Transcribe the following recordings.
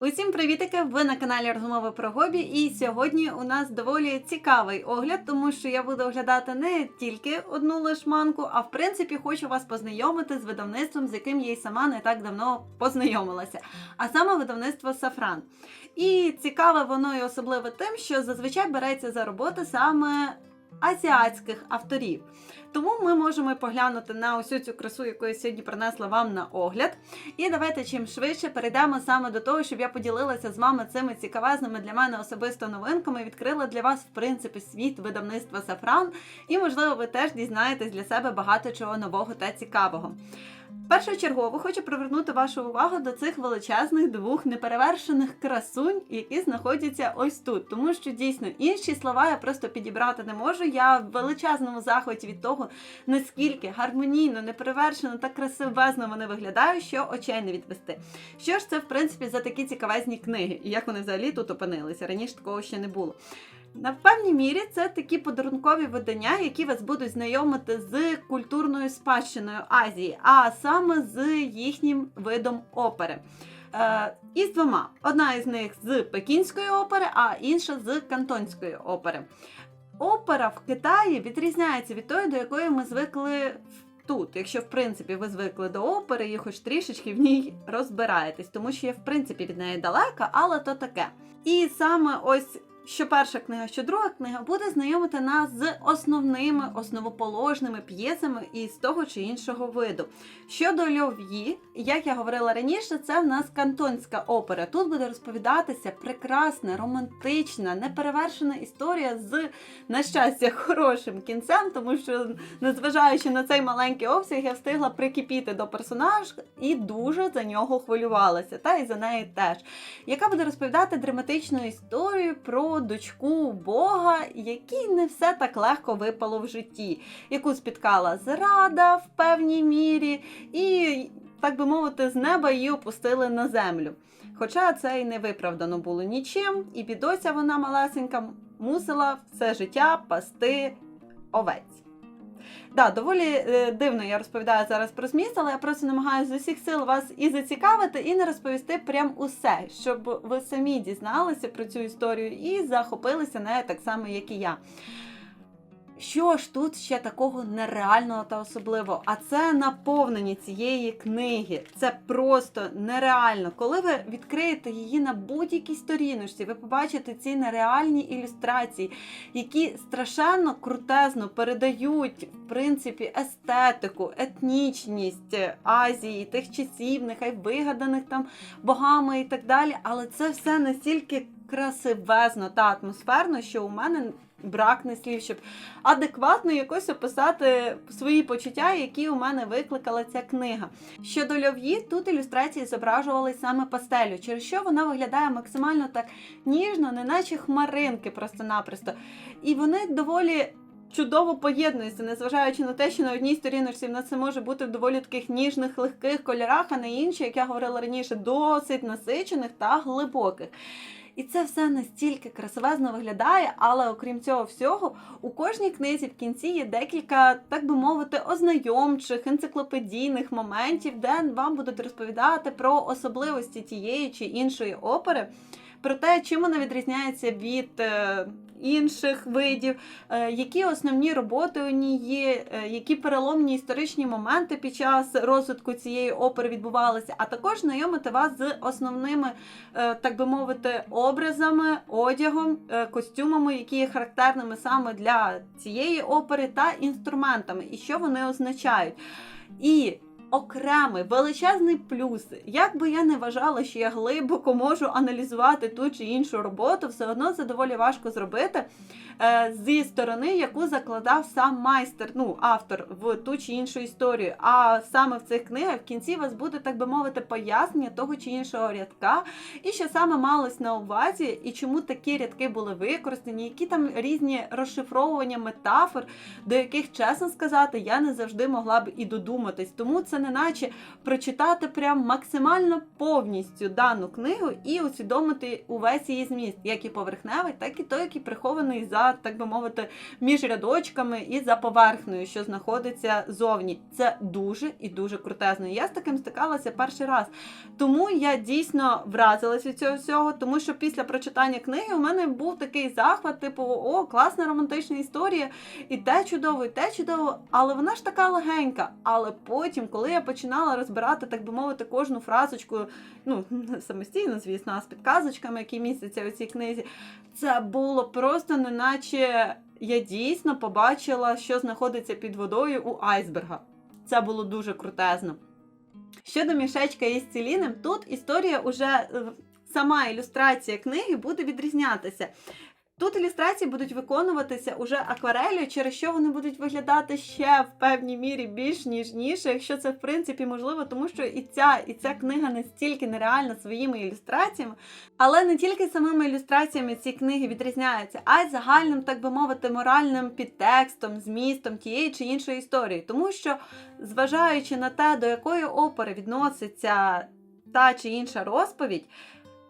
Усім привітики! Ви на каналі Розмови про Гобі, і сьогодні у нас доволі цікавий огляд, тому що я буду оглядати не тільки одну лишманку, а в принципі хочу вас познайомити з видавництвом, з яким я й сама не так давно познайомилася, а саме видавництво Сафран. І цікаве воно і особливо тим, що зазвичай береться за роботи саме азіатських авторів. Тому ми можемо поглянути на усю цю красу, яку я сьогодні принесла вам на огляд. І давайте чим швидше перейдемо саме до того, щоб я поділилася з вами цими цікавезними для мене особисто новинками. Відкрила для вас, в принципі, світ видавництва Сафран. І, можливо, ви теж дізнаєтесь для себе багато чого нового та цікавого. Першочергово хочу привернути вашу увагу до цих величезних двох неперевершених красунь, які знаходяться ось тут. Тому що дійсно інші слова я просто підібрати не можу. Я в величезному захваті від того, наскільки гармонійно, неперевершено та красивезно вони виглядають, що очей не відвести. Що ж це, в принципі, за такі цікавезні книги, і як вони взагалі тут опинилися? Раніше такого ще не було. На певній мірі це такі подарункові видання, які вас будуть знайомити з культурною спадщиною Азії, а саме з їхнім видом опери. Е, і з двома. Одна із них з пекінської опери, а інша з кантонської опери. Опера в Китаї відрізняється від тої, до якої ми звикли тут. Якщо, в принципі, ви звикли до опери і хоч трішечки в ній розбираєтесь, тому що я, в принципі, від неї далека, але то таке. І саме ось що перша книга, що друга книга буде знайомити нас з основними основоположними п'єсами із того чи іншого виду. Щодо Льов'ї, як я говорила раніше, це в нас кантонська опера. Тут буде розповідатися прекрасна, романтична, неперевершена історія з, на щастя, хорошим кінцем, тому що, незважаючи на цей маленький обсяг, я встигла прикипіти до персонажа і дуже за нього хвилювалася, та й за неї теж, яка буде розповідати драматичну історію про дочку Бога, якій не все так легко випало в житті, яку спіткала зрада в певній мірі, і, так би мовити, з неба її опустили на землю. Хоча це й не виправдано було нічим, і бідося вона малесенька мусила все життя пасти овець. Да, доволі е, дивно я розповідаю зараз про зміст, але я просто намагаюся з усіх сил вас і зацікавити, і не розповісти прям усе, щоб ви самі дізналися про цю історію і захопилися нею так само, як і я. Що ж тут ще такого нереального та особливого? А це наповнення цієї книги. Це просто нереально. Коли ви відкриєте її на будь-якій сторіночці, ви побачите ці нереальні ілюстрації, які страшенно крутезно передають в принципі естетику, етнічність Азії, тих часів, нехай вигаданих там богами і так далі. Але це все настільки красивезно та атмосферно, що у мене бракне слів, щоб адекватно якось описати свої почуття, які у мене викликала ця книга. Щодо льов'ї, тут ілюстрації зображували саме пастелю, через що вона виглядає максимально так ніжно, неначе хмаринки просто-напросто. І вони доволі. Чудово поєднуються, незважаючи на те, що на одній сторіночці в нас це може бути в доволі таких ніжних, легких кольорах, а на іншій, як я говорила раніше, досить насичених та глибоких. І це все настільки красивезно виглядає, але окрім цього всього, у кожній книзі в кінці є декілька, так би мовити, ознайомчих, енциклопедійних моментів, де вам будуть розповідати про особливості тієї чи іншої опери, про те, чим вона відрізняється від. Інших видів, е, які основні роботи у ній є, е, які переломні історичні моменти під час розвитку цієї опери відбувалися, а також знайомити вас з основними, е, так би мовити, образами, одягом, костюмами, які є характерними саме для цієї опери, та інструментами, і що вони означають. І окремий величезний плюс. Як би я не вважала, що я глибоко можу аналізувати ту чи іншу роботу, все одно це доволі важко зробити е, зі сторони, яку закладав сам майстер, ну автор в ту чи іншу історію. А саме в цих книгах в кінці у вас буде, так би мовити, пояснення того чи іншого рядка, і що саме малось на увазі, і чому такі рядки були використані, які там різні розшифровування метафор, до яких, чесно сказати, я не завжди могла б і додуматись. Тому це неначе прочитати прям максимально повністю дану книгу і усвідомити увесь її зміст, як і поверхневий, так і той, який прихований за, так би мовити, між рядочками і за поверхнею, що знаходиться зовні. Це дуже і дуже крутезно. Я з таким стикалася перший раз. Тому я дійсно вразилась від цього всього, тому що після прочитання книги у мене був такий захват, типу, о, класна романтична історія, і те чудово, і те чудово, але вона ж така легенька. Але потім, коли я починала розбирати, так би мовити, кожну фразочку, ну самостійно, звісно, з підказочками, які містяться у цій книзі, це було просто неначе я дійсно побачила, що знаходиться під водою у айсберга. Це було дуже крутезно. Щодо мішечка із цілінем, тут історія уже е, сама ілюстрація книги буде відрізнятися. Тут ілюстрації будуть виконуватися уже акварелью, через що вони будуть виглядати ще в певній мірі більш ніжніше, якщо це в принципі можливо, тому що і ця, і ця книга настільки нереальна своїми ілюстраціями, але не тільки самими ілюстраціями ці книги відрізняються, а й загальним, так би мовити, моральним підтекстом, змістом тієї чи іншої історії. Тому що, зважаючи на те, до якої опери відноситься та чи інша розповідь,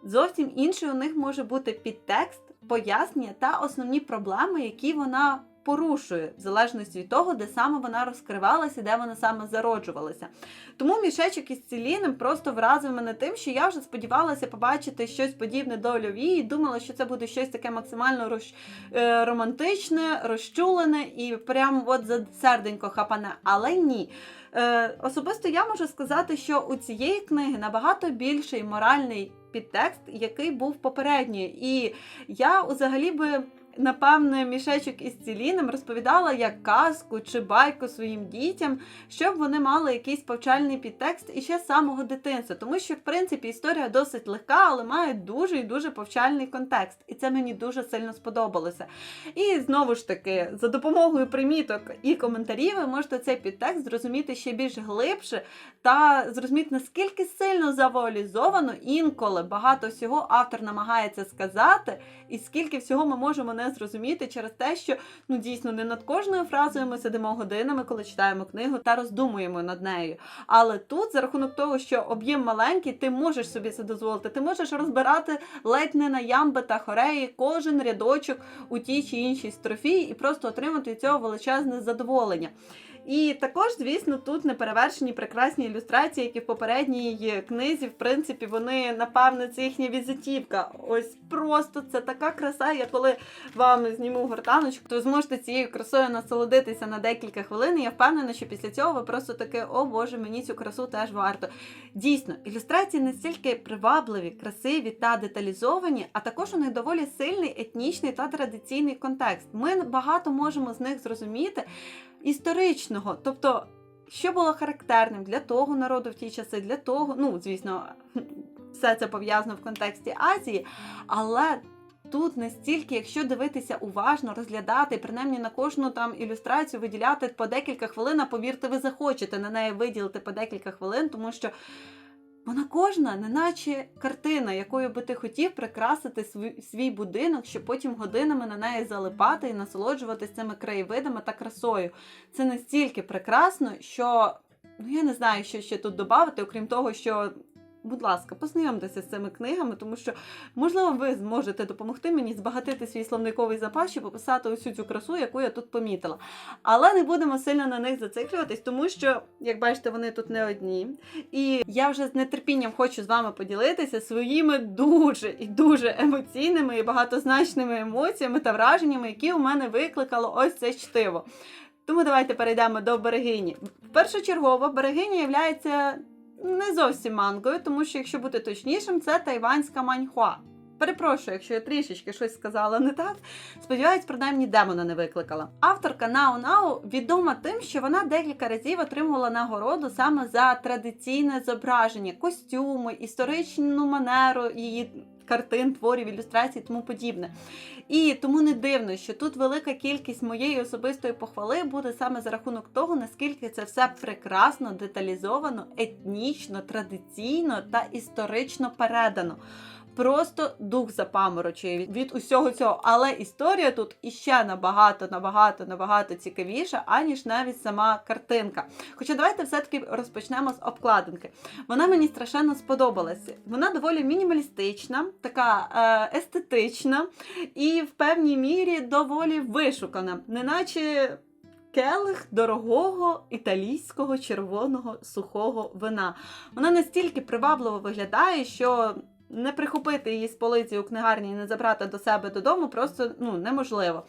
зовсім інший у них може бути підтекст пояснення та основні проблеми, які вона порушує, в залежності від того, де саме вона розкривалася, де вона саме зароджувалася. Тому мішечок із цілінем просто вразив мене тим, що я вже сподівалася побачити щось подібне до Льові, і думала, що це буде щось таке максимально роз... е, романтичне, розчулене і прям от за серденько хапане. Але ні. Е, Особисто я можу сказати, що у цієї книги набагато більший моральний підтекст, який був попередньої. І я взагалі би. Напевне, мішечок із цілінем розповідала як казку чи байку своїм дітям, щоб вони мали якийсь повчальний підтекст і ще з самого дитинства. Тому що, в принципі, історія досить легка, але має дуже і дуже повчальний контекст. І це мені дуже сильно сподобалося. І знову ж таки, за допомогою приміток і коментарів, ви можете цей підтекст зрозуміти ще більш глибше та зрозуміти, наскільки сильно завуалізовано інколи багато всього автор намагається сказати, і скільки всього ми можемо не зрозуміти через те, що ну дійсно не над кожною фразою ми сидимо годинами, коли читаємо книгу та роздумуємо над нею. Але тут, за рахунок того, що об'єм маленький, ти можеш собі це дозволити. Ти можеш розбирати ледь не на ямби та хореї кожен рядочок у тій чи іншій строфі і просто отримати від цього величезне задоволення. І також, звісно, тут неперевершені прекрасні ілюстрації, які в попередній книзі, в принципі, вони, напевне, це їхня візитівка. Ось просто це така краса. Я коли вам зніму гортаночку, то зможете цією красою насолодитися на декілька хвилин. І я впевнена, що після цього ви просто таке, о Боже, мені цю красу теж варто. Дійсно, ілюстрації настільки привабливі, красиві та деталізовані, а також у них доволі сильний етнічний та традиційний контекст. Ми багато можемо з них зрозуміти історичного, тобто, що було характерним для того народу в ті часи, для того, ну, звісно, все це пов'язано в контексті Азії, але. Тут настільки, якщо дивитися уважно, розглядати, принаймні на кожну там ілюстрацію виділяти по декілька хвилин, а повірте, ви захочете на неї виділити по декілька хвилин, тому що вона кожна, неначе картина, якою би ти хотів прикрасити свій, будинок, щоб потім годинами на неї залипати і насолоджуватися цими краєвидами та красою. Це настільки прекрасно, що ну я не знаю, що ще тут додати, окрім того, що. Будь ласка, познайомтеся з цими книгами, тому що, можливо, ви зможете допомогти мені збагатити свій словниковий запас, щоб описати усю цю красу, яку я тут помітила. Але не будемо сильно на них зациклюватись, тому що, як бачите, вони тут не одні. І я вже з нетерпінням хочу з вами поділитися своїми дуже і дуже емоційними і багатозначними емоціями та враженнями, які у мене викликало ось це чтиво. Тому давайте перейдемо до берегині. Першочергово берегиня являється не зовсім мангою, тому що, якщо бути точнішим, це тайванська маньхуа. Перепрошую, якщо я трішечки щось сказала не так. Сподіваюсь, принаймні демона не викликала. Авторка Нао Нао відома тим, що вона декілька разів отримувала нагороду саме за традиційне зображення, костюми, історичну манеру її картин, творів, ілюстрацій, тому подібне. І тому не дивно, що тут велика кількість моєї особистої похвали буде саме за рахунок того, наскільки це все прекрасно, деталізовано, етнічно, традиційно та історично передано. Просто дух запаморочує від, усього цього. Але історія тут іще набагато, набагато, набагато цікавіша, аніж навіть сама картинка. Хоча давайте все-таки розпочнемо з обкладинки. Вона мені страшенно сподобалася. Вона доволі мінімалістична, така е, естетична і в певній мірі доволі вишукана, неначе. Келих дорогого італійського червоного сухого вина. Вона настільки привабливо виглядає, що не прихопити її з полиці у книгарні і не забрати до себе додому просто ну, неможливо.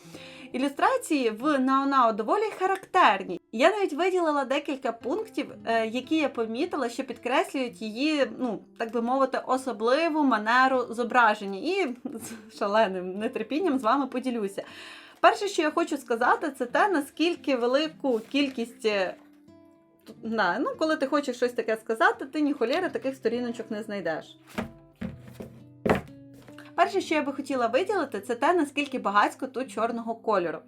Ілюстрації в Наонао доволі характерні. Я навіть виділила декілька пунктів, е, які я помітила, що підкреслюють її, ну так би мовити, особливу манеру зображення. І з шаленим нетерпінням з вами поділюся. Перше, що я хочу сказати, це те, наскільки велику кількість. е, На, ну, коли ти хочеш щось таке сказати, ти ні холєри таких сторіночок не знайдеш. Перше, що я би хотіла виділити, це те, наскільки багатько тут чорного кольору.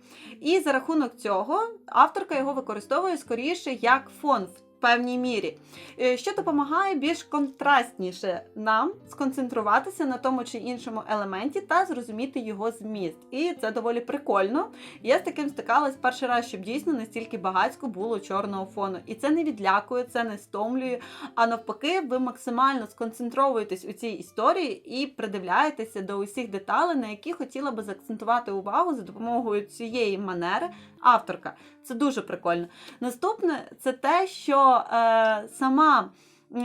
І за рахунок цього авторка його використовує скоріше як фон в певній мірі, е, що допомагає більш контрастніше нам сконцентруватися на тому чи іншому елементі та зрозуміти його зміст. І це доволі прикольно. Я з таким стикалась перший раз, щоб дійсно настільки багатько було чорного фону. І це не відлякує, це не стомлює. А навпаки, ви максимально сконцентровуєтесь у цій історії і придивляєтеся до усіх деталей, на які хотіла би заакцентувати увагу за допомогою цієї манери авторка. Це дуже прикольно. Наступне це те, що е, сама.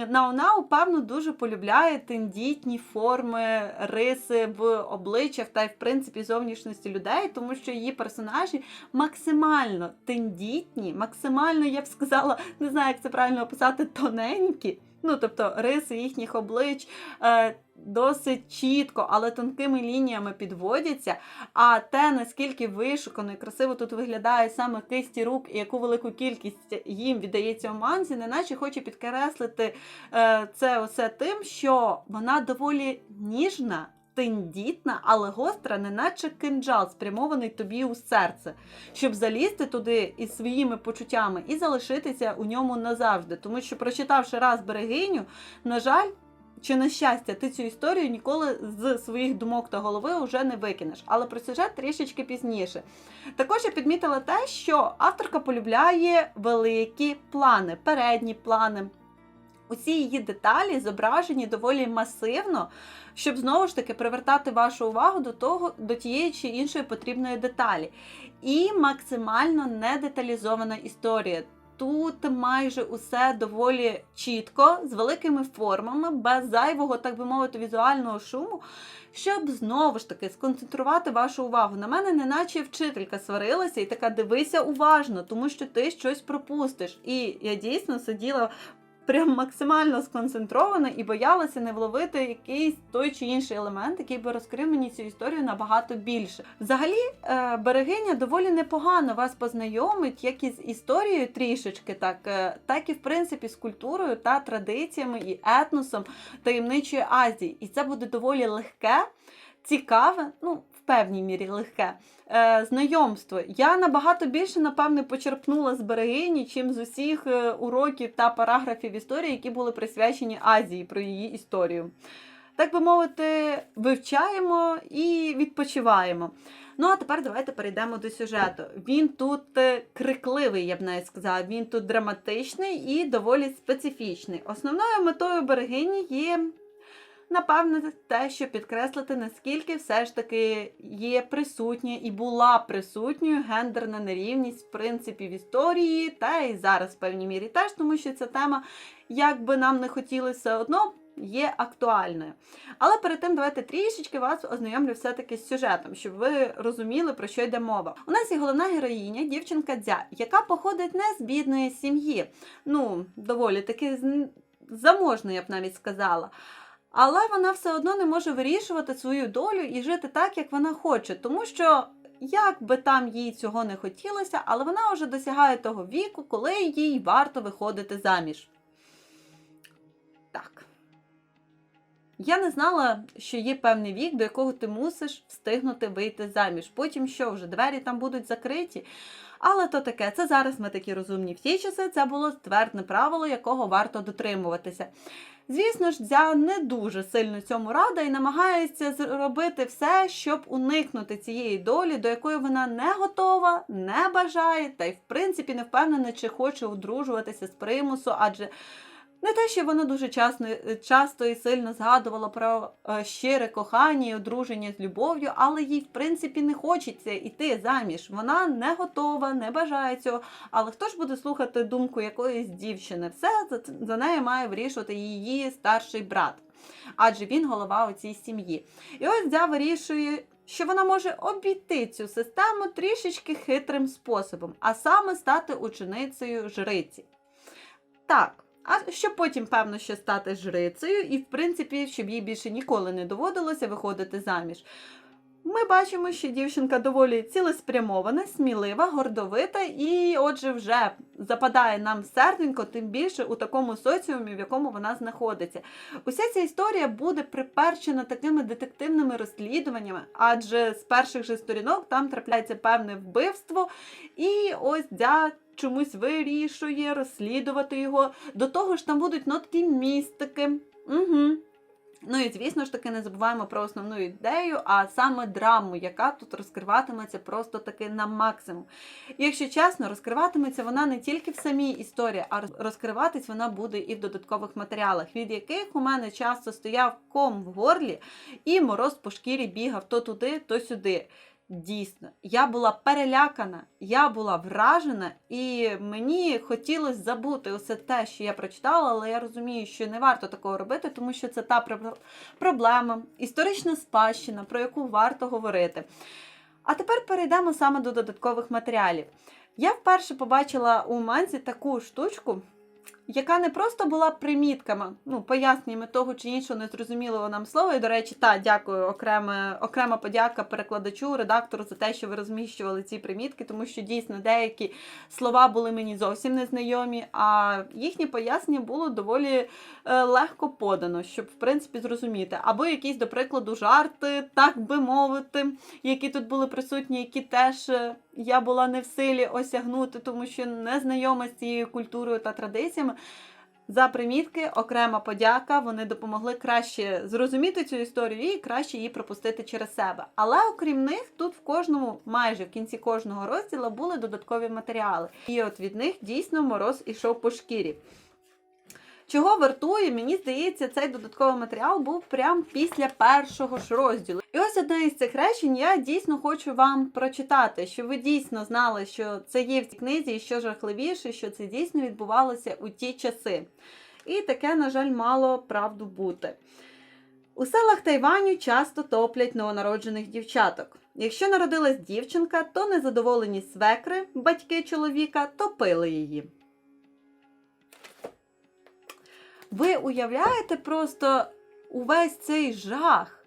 Наонау, певно, дуже полюбляє тендітні форми, риси в обличчях та й, в принципі, зовнішності людей, тому що її персонажі максимально тендітні, максимально, я б сказала, не знаю, як це правильно описати, тоненькі. Ну, тобто риси їхніх облич е, досить чітко, але тонкими лініями підводяться. А те, наскільки вишукано і красиво тут виглядає саме кисті рук і яку велику кількість їм віддається у манзі, неначе хоче підкреслити е, це усе тим, що вона доволі ніжна. Тендітна, але гостра, неначе кинджал, спрямований тобі у серце, щоб залізти туди із своїми почуттями і залишитися у ньому назавжди. Тому що, прочитавши раз берегиню, на жаль, чи на щастя, ти цю історію ніколи з своїх думок та голови вже не викинеш. Але про сюжет трішечки пізніше. Також я підмітила те, що авторка полюбляє великі плани, передні плани. Усі її деталі зображені доволі масивно, щоб знову ж таки привертати вашу увагу до того, до тієї чи іншої потрібної деталі. І максимально недеталізована історія. Тут майже усе доволі чітко, з великими формами, без зайвого, так би мовити, візуального шуму, щоб знову ж таки сконцентрувати вашу увагу. На мене, неначе вчителька сварилася і така дивися уважно, тому що ти щось пропустиш. І я дійсно сиділа прям максимально сконцентрована і боялася не вловити якийсь той чи інший елемент, який би розкрив мені цю історію набагато більше. Взагалі, е, берегиня доволі непогано вас познайомить, як із історією трішечки, так, е, так і в принципі з культурою та традиціями і етносом таємничої Азії. І це буде доволі легке, цікаве, ну, в певній мірі легке знайомство. Я набагато більше, напевне, почерпнула з берегині, чим з усіх е, уроків та параграфів історії, які були присвячені Азії про її історію. Так би мовити, вивчаємо і відпочиваємо. Ну, а тепер давайте перейдемо до сюжету. Він тут е, крикливий, я б навіть сказала. Він тут драматичний і доволі специфічний. Основною метою берегині є напевне, те, щоб підкреслити, наскільки все ж таки є присутня і була присутньою гендерна нерівність, в принципі, в історії, та і зараз в певній мірі теж, тому що ця тема, як би нам не хотілося одно. Є актуальною. Але перед тим давайте трішечки вас ознайомлю все-таки з сюжетом, щоб ви розуміли, про що йде мова. У нас є головна героїня, дівчинка Дзя, яка походить не з бідної сім'ї. Ну, доволі таки з- заможної, я б навіть сказала. Але вона все одно не може вирішувати свою долю і жити так, як вона хоче, тому що. Як би там їй цього не хотілося, але вона вже досягає того віку, коли їй варто виходити заміж. Так. Я не знала, що є певний вік, до якого ти мусиш встигнути вийти заміж. Потім що вже двері там будуть закриті. Але то таке, це зараз ми такі розумні. В ті часи це було твердне правило, якого варто дотримуватися. Звісно ж, Дзя не дуже сильно цьому рада і намагається зробити все, щоб уникнути цієї долі, до якої вона не готова, не бажає, та й в принципі не впевнена, чи хоче одружуватися з примусу, адже не те, що вона дуже часто, часто і сильно згадувала про е, щире кохання і одруження з любов'ю, але їй, в принципі, не хочеться йти заміж. Вона не готова, не бажає цього. Але хто ж буде слухати думку якоїсь дівчини? Все за, за нею має вирішувати її старший брат, адже він голова у цій сім'ї. І ось Дзя вирішує. Що вона може обійти цю систему трішечки хитрим способом, а саме стати ученицею жриці. Так, а щоб потім, певно, ще стати жрицею, і, в принципі, щоб їй більше ніколи не доводилося виходити заміж. Ми бачимо, що дівчинка доволі цілеспрямована, смілива, гордовита і, отже, вже западає нам серденько, тим більше у такому соціумі, в якому вона знаходиться. Уся ця історія буде приперчена такими детективними розслідуваннями, адже з перших же сторінок там трапляється певне вбивство, і ось ця чомусь вирішує розслідувати його. До того ж, там будуть нотки містики. Угу. Ну і звісно ж таки не забуваємо про основну ідею, а саме драму, яка тут розкриватиметься просто таки на максимум. І якщо чесно, розкриватиметься вона не тільки в самій історії, а розкриватись вона буде і в додаткових матеріалах, від яких у мене часто стояв ком в горлі, і мороз по шкірі бігав то туди, то сюди. Дійсно, я була перелякана, я була вражена, і мені хотілося забути усе те, що я прочитала, але я розумію, що не варто такого робити, тому що це та проблема, історична спадщина, про яку варто говорити. А тепер перейдемо саме до додаткових матеріалів. Я вперше побачила у манці таку штучку яка не просто була примітками, ну, поясненнями того чи іншого незрозумілого нам слова. І, до речі, та, дякую, окрема, окрема подяка перекладачу, редактору за те, що ви розміщували ці примітки, тому що дійсно деякі слова були мені зовсім незнайомі, а їхнє пояснення було доволі е, легко подано, щоб в принципі зрозуміти. Або якісь, до прикладу, жарти, так би мовити, які тут були присутні, які теж. Я була не в силі осягнути, тому що не знайома з цією культурою та традиціями. За примітки, окрема подяка, вони допомогли краще зрозуміти цю історію і краще її пропустити через себе. Але окрім них, тут в кожному, майже в кінці кожного розділу були додаткові матеріали. І от від них дійсно мороз ішов по шкірі. Чого вартує, мені здається, цей додатковий матеріал був прямо після першого ж розділу. І ось одне із цих речень я дійсно хочу вам прочитати, щоб ви дійсно знали, що це є в цій книзі, і що жахливіше, що це дійсно відбувалося у ті часи. І таке, на жаль, мало правду бути. У селах Тайваню часто топлять новонароджених дівчаток. Якщо народилась дівчинка, то незадоволені свекри, батьки чоловіка, топили її. Ви уявляєте просто увесь цей жах?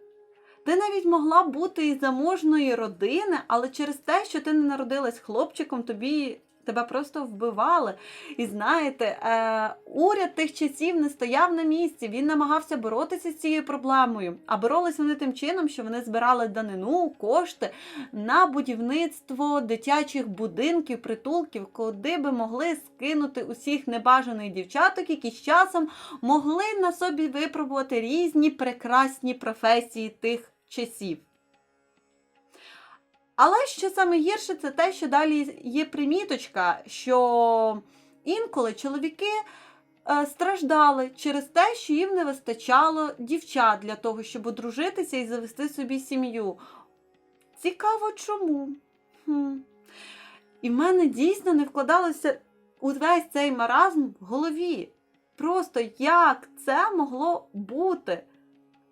Ти навіть могла бути із заможної родини, але через те, що ти не народилась хлопчиком, тобі тебе просто вбивали. І знаєте, е, уряд тих часів не стояв на місці, він намагався боротися з цією проблемою. А боролись вони тим чином, що вони збирали данину, кошти на будівництво дитячих будинків, притулків, куди би могли скинути усіх небажаних дівчаток, які з часом могли на собі випробувати різні прекрасні професії тих часів. Але що саме гірше, це те, що далі є приміточка, що інколи чоловіки е, страждали через те, що їм не вистачало дівчат для того, щоб одружитися і завести собі сім'ю. Цікаво чому? Хм. І в мене дійсно не вкладалося увесь цей маразм в голові. Просто як це могло бути?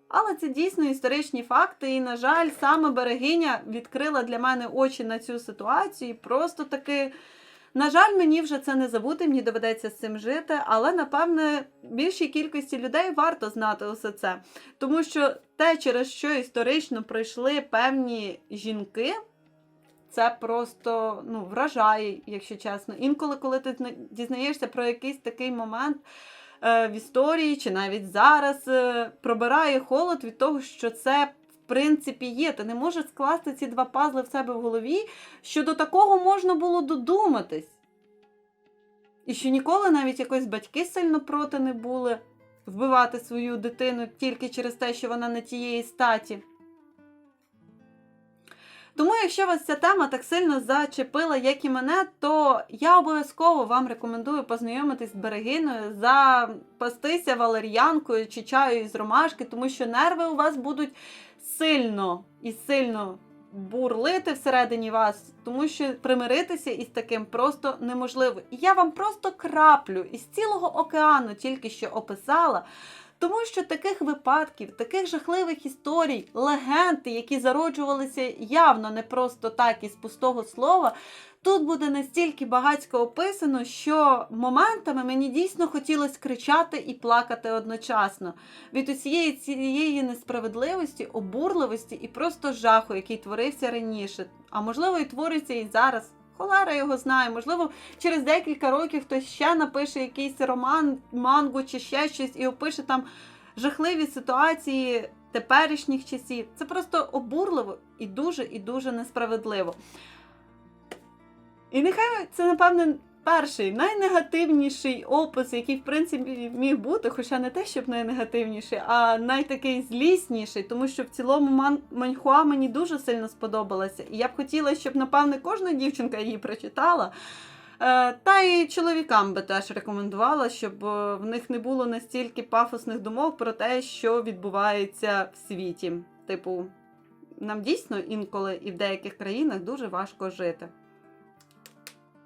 Але це дійсно історичні факти, і, на жаль, саме берегиня відкрила для мене очі на цю ситуацію. І просто таки, на жаль, мені вже це не забути, мені доведеться з цим жити. Але, напевне, більшій кількості людей варто знати усе це. Тому що те, через що історично пройшли певні жінки, це просто ну, вражає, якщо чесно. Інколи, коли ти дізнаєшся про якийсь такий момент. Е, в історії, чи навіть зараз е, пробирає холод від того, що це. В принципі, є, ти не можеш скласти ці два пазли в себе в голові, що до такого можна було додуматись. І що ніколи навіть якось батьки сильно проти не були. вбивати свою дитину тільки через те, що вона не тієї статі. Тому, якщо вас ця тема так сильно зачепила, як і мене, то я обов'язково вам рекомендую познайомитись з берегиною, запастися валер'янкою чи чаю із ромашки, тому що нерви у вас будуть сильно і сильно бурлити всередині вас, тому що примиритися із таким просто неможливо. І я вам просто краплю із цілого океану тільки що описала. Тому що таких випадків, таких жахливих історій, легенди, які зароджувалися явно не просто так із пустого слова, тут буде настільки багатько описано, що моментами мені дійсно хотілося кричати і плакати одночасно від усієї цієї несправедливості, обурливості і просто жаху, який творився раніше. А можливо, і твориться і зараз. Холера його знає, можливо, через декілька років хтось ще напише якийсь роман, мангу чи ще щось і опише там жахливі ситуації теперішніх часів. Це просто обурливо і дуже і дуже несправедливо. І нехай це, напевне, перший найнегативніший опис, який, в принципі, міг бути, хоча не те, щоб найнегативніший, а найтакий злісніший, тому що в цілому ман... маньхуа мені дуже сильно сподобалася. І я б хотіла, щоб, напевне, кожна дівчинка її прочитала. Е, Та й чоловікам би теж рекомендувала, щоб е, в них не було настільки пафосних думок про те, що відбувається в світі. Типу, нам дійсно інколи і в деяких країнах дуже важко жити.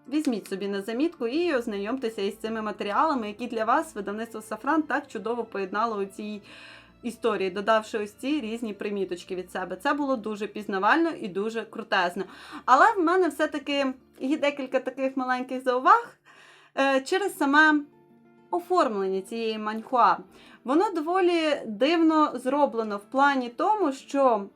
Візьміть собі на замітку і ознайомтеся із цими матеріалами, які для вас видавництво Сафран так чудово поєднало у цій історії, додавши ось ці різні приміточки від себе. Це було дуже пізнавально і дуже крутезно. Але в мене все-таки є декілька таких маленьких зауваг е, через саме оформлення цієї маньхуа. Воно доволі дивно зроблено в плані тому, що.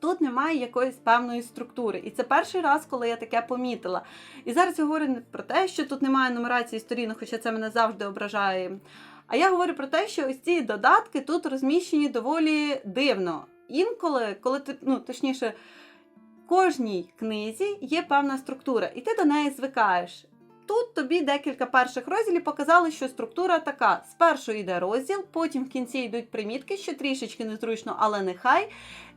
Тут немає якоїсь певної структури. І це перший раз, коли я таке помітила. І зараз я говорю не про те, що тут немає нумерації сторінок, хоча це мене завжди ображає. А я говорю про те, що ось ці додатки тут розміщені доволі дивно. Інколи, коли ти, ну точніше, кожній книзі є певна структура, і ти до неї звикаєш. Тут тобі декілька перших розділів показали, що структура така: спершу йде розділ, потім в кінці йдуть примітки, що трішечки незручно, але нехай.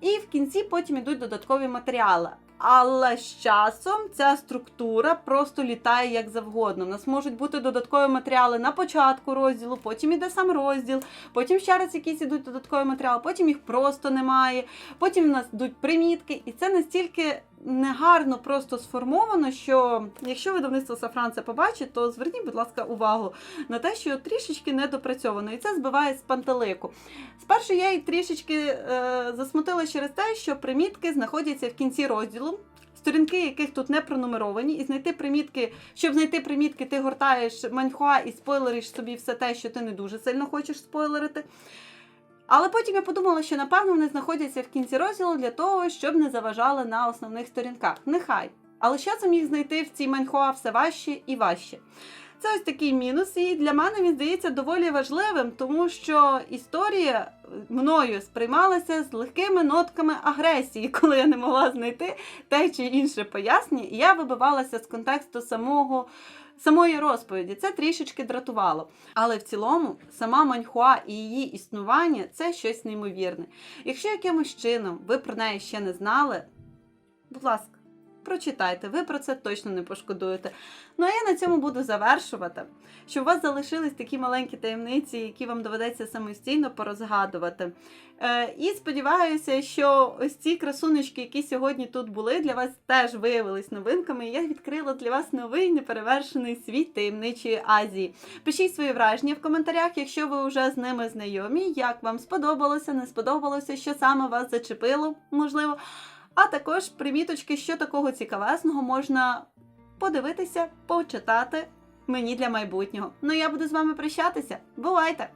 І в кінці потім йдуть додаткові матеріали. Але з часом ця структура просто літає як завгодно. У нас можуть бути додаткові матеріали на початку розділу, потім іде сам розділ, потім ще раз якісь ідуть додаткові матеріали, потім їх просто немає. Потім в нас йдуть примітки, і це настільки негарно просто сформовано, що якщо видавництво Сафран це побачить, то зверніть, будь ласка, увагу на те, що трішечки недопрацьовано, і це збиває з пантелику. Спершу я її трішечки е, засмутила через те, що примітки знаходяться в кінці розділу. Сторінки, яких тут не пронумеровані, і знайти примітки, щоб знайти примітки, ти гортаєш маньхуа і спойлериш собі все те, що ти не дуже сильно хочеш спойлерити. Але потім я подумала, що напевно вони знаходяться в кінці розділу для того, щоб не заважали на основних сторінках. Нехай. Але з часом їх знайти в цій маньхуа все важче і важче. Це ось такий мінус, і для мене він здається доволі важливим, тому що історія мною сприймалася з легкими нотками агресії, коли я не могла знайти те чи інше пояснення, і я вибивалася з контексту самого. Самої розповіді це трішечки дратувало. Але в цілому сама маньхуа і її існування це щось неймовірне. Якщо якимось чином ви про неї ще не знали, будь ласка, прочитайте, ви про це точно не пошкодуєте. Ну а я на цьому буду завершувати, щоб у вас залишились такі маленькі таємниці, які вам доведеться самостійно порозгадувати. Е, і сподіваюся, що ось ці красунечки, які сьогодні тут були, для вас теж виявились новинками. І я відкрила для вас новий неперевершений світ таємничої Азії. Пишіть свої враження в коментарях, якщо ви вже з ними знайомі, як вам сподобалося, не сподобалося, що саме вас зачепило, можливо. А також приміточки, що такого цікавесного можна подивитися, почитати мені для майбутнього. Ну я буду з вами прощатися. Бувайте!